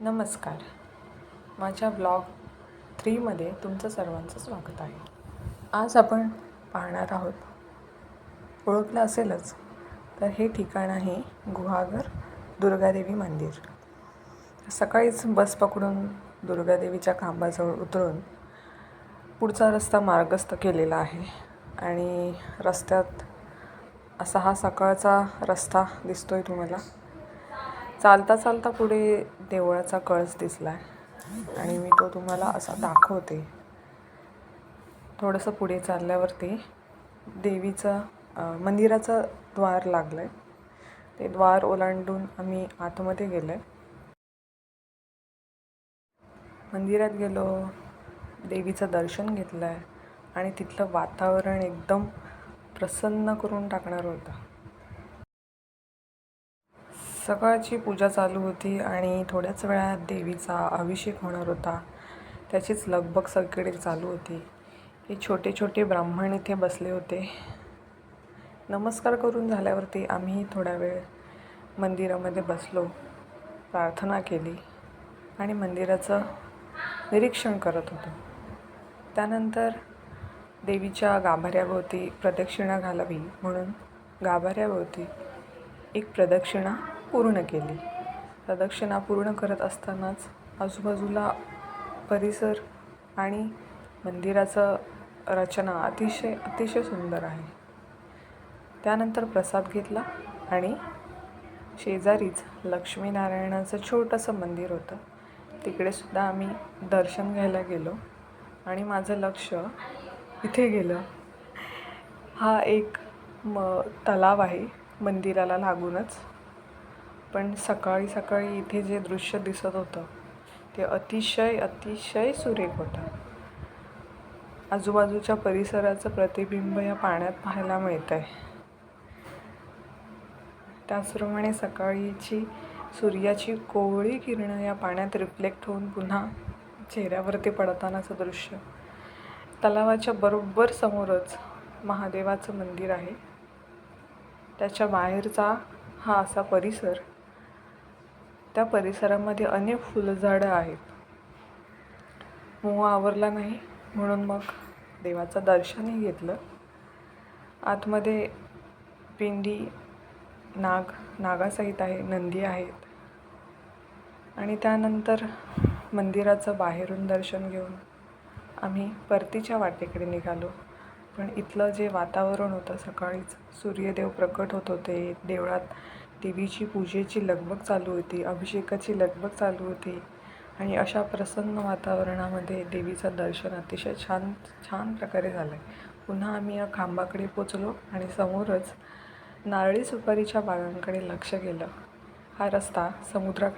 नमस्कार. माझ्या ब्लॉग थ्रीमध्ये तुमचं सर्वांचं स्वागत आहे. आज आपण पाहणार आहोत ओळखलं असेलच तर हे ठिकाण आहे गुहागर दुर्गादेवी मंदिर. सकाळीच बस पकडून दुर्गादेवीच्या खांबाजवळ उतरून पुढचा रस्ता मार्गस्थ केलेला आहे आणि रस्त्यात असा हा सकाळचा रस्ता दिसतोय तुम्हाला. चालता चालता पुढे देवळाचा कळस दिसला आहे आणि मी तो तुम्हाला असा दाखवते. थोडंसं पुढे चालल्यावरती देवीचं मंदिराचं द्वार लागलं आहे ते द्वार ओलांडून आम्ही आतमध्ये गेलो आहे मंदिरात गेलो देवीचं दर्शन घेतलं आहे आणि तिथलं वातावरण एकदम प्रसन्न करून टाकणारं होतं. सकाळची पूजा चालू होती आणि थोड्याच वेळात देवीचा अभिषेक होणार होता. त्याचीच लगबग सगळीकडे चालू होती. हे छोटे छोटे ब्राह्मण इथे बसले होते. नमस्कार करून झाल्यावरती आम्ही थोडा वेळ मंदिरामध्ये बसलो प्रार्थना केली आणि मंदिराचं निरीक्षण करत होतो. त्यानंतर देवीच्या गाभाऱ्याभोवती प्रदक्षिणा घालावी म्हणून गाभाऱ्याभोवती एक प्रदक्षिणा पूर्ण केली. प्रदक्षिणा पूर्ण करत असतानाच आजूबाजूला परिसर आणि मंदिराचं रचना अतिशय अतिशय सुंदर आहे. त्यानंतर प्रसाद घेतला आणि शेजारीच लक्ष्मीनारायणाचं छोटंसं मंदिर होतं. तिकडे सुद्धा आम्ही दर्शन घ्यायला गेलो आणि माझं लक्ष इथे गेलं. हा एक म तलाव आहे मंदिराला लागूनच. पण सकाळी सकाळी इथे जे दृश्य दिसत होतं ते अतिशय अतिशय सुरेख होतं. आजूबाजूच्या परिसराचं प्रतिबिंब या पाण्यात पाहायला मिळतं आहे त्याचप्रमाणे सकाळीची सूर्याची कोवळी किरणं या पाण्यात रिफ्लेक्ट होऊन पुन्हा चेहऱ्यावरती पडतानाचं दृश्य. तलावाच्या बरोबर समोरच महादेवाचं मंदिर आहे. त्याच्या बाहेरचा हा असा परिसर त्या परिसरामध्ये अनेक फुलझाडं आहेत. मोह आवरला नाही. म्हणून मग देवाचं दर्शनही घेतलं. आतमध्ये पिंडी नाग नागासहित आहे नंदी आहेत. आणि त्यानंतर मंदिराचं बाहेरून दर्शन घेऊन आम्ही परतीच्या वाटेकडे निघालो. पण इथलं जे वातावरण होतं सकाळीच सूर्यदेव प्रकट होत होते. देवळात देवीची पूजेची लगबग चालू होती अभिषेकाची लगबग चालू होती आणि अशा प्रसन्न वातावरणामध्ये देवीचं दर्शन अतिशय छान छान प्रकारे झालं आहे पुन्हा आम्ही या खांबाकडे पोचलो आणि समोरच नारळी सुपारीच्या बागांकडे लक्ष गेलं. हा रस्ता समुद्राकडे